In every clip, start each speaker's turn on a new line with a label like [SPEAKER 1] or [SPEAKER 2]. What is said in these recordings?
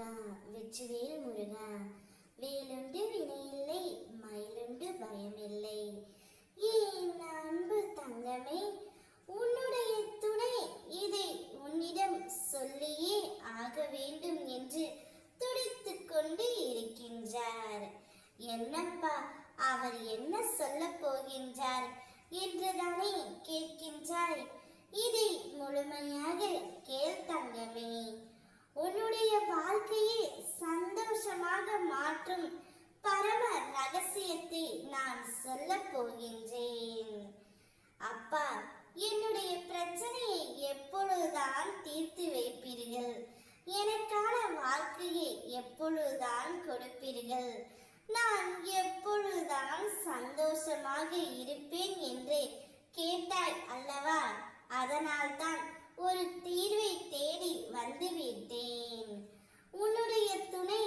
[SPEAKER 1] முருகா வேல் முருகா. வேலுண்டு வினையில்லை மயிலுண்டு பயமில்லை. ஏன் அன்பு தங்கமே உன்னுடைய துணை இதை உன்னிடம் சொல்லியே ஆக வேண்டும் என்று துடித்து கொண்டு இருக்கின்றார். என்னப்பா அவர் என்ன சொல்லப் போகின்றார் என்றுதானே கேட்கின்றாய். இதை முழுமையாக கேள் தங்கமே. வாழ்க்கையை சந்தோஷமாக மாற்றும் பரம ரகசியத்தை நான் சொல்ல போகின்றேன். அப்பா என்னுடைய பிரச்சனையை எப்பொழுதுதான் தீர்த்து வைப்பீர்கள்? எனக்கான வாழ்க்கையை எப்பொழுதுதான் கொடுப்பீர்கள்? நான் எப்பொழுதுதான் சந்தோஷமாக இருப்பேன் என்று கேட்டாய் அல்லவா? அதனால்தான் ஒரு தீர்வை தேடி வந்துவிட்டேன் உன்னுடைய துணை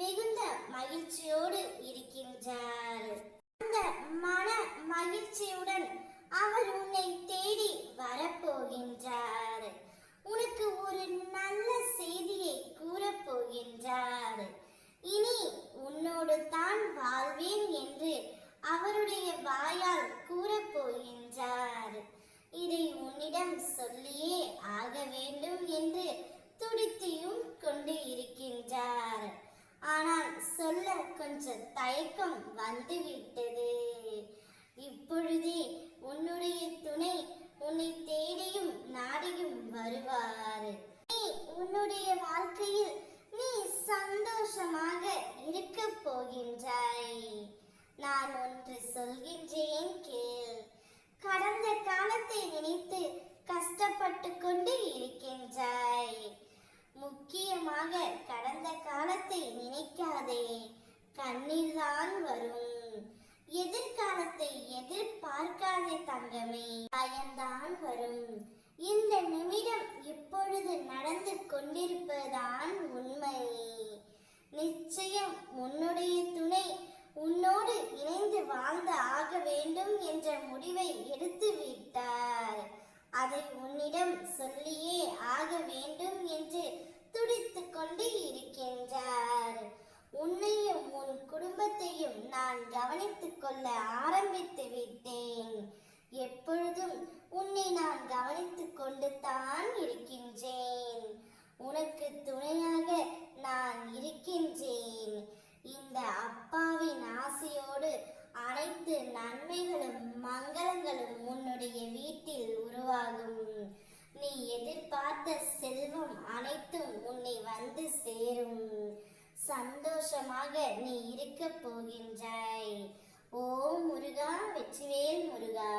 [SPEAKER 1] மிகுந்த மகிழ்ச்சியோடு இருக்கின்றார். அந்த மன மகிழ்ச்சியுடன் அவர் உன்னை தேடி வரப்போகின்றார். உனக்கு ஒரு நல்ல செய்தியை கூறப்போகின்றார். இனி உன்னோடு தான் வாழ்வேன் என்று அவருடைய வாயால் கூறப்போகின்றார். இதை உன்னிடம் சொல்லியே ஆக வேண்டும் என்று கொஞ்சம் வந்துவிட்டது. இப்பொழுதே உன்னுடைய துணை உன்னை தேடியும் நாடியும் வருவார். நீ உன்னுடைய வாழ்க்கையில் நீ சந்தோஷமாக இருக்க போகின்றாய். நான் ஒன்று சொல்கின்றேன் கேள். கடந்த காலத்தை நினைத்து கஷ்டப்பட்டு கொண்டு இருக்கின்ற முக்கியமாக கடந்த காலத்தை நினைக்காதே கண்ணீர் தான் வரும் எதிர்காலத்தை எதிர்பார்க்காதே தங்கமே. பயம்தான் வரும். இந்த நிமிடம் இப்பொழுது நடந்து கொண்டிருப்பதுதான் உண்மை. நிச்சயம் உன்னுடைய துணை உன்னோடு இணைந்து வாழ்ந்து ஆக வேண்டும் என்ற முடிவை எடுத்து விட்டார் அதை உன்னிடம் சொல்லியே ஆக வேண்டும் என்று துடித்துக் கொண்டு இருக்கின்றார் உன்னையும் உன் குடும்பத்தையும் நான் கவனித்துக் கொள்ள ஆரம்பித்து விட்டேன். எப்பொழுதும் உன்னை நான் கவனித்துக் கொண்டு தான் இருக்கின்றேன். உனக்கு துணையாக நான் இருக்கின்றேன். இந்த அப்பாவின் ஆசையோடு அனைத்து நன்மைகளும் மங்களங்களும் உன்னுடைய வீட்டில் உருவாகும். நீ எதிர்பார்த்த செல்வம் அனைத்தும் உன்னை வந்து சேரும். சந்தோஷமாக நீ இருக்க போகின்றாய். ஓம் முருகா வெற்றிவேல் முருகா.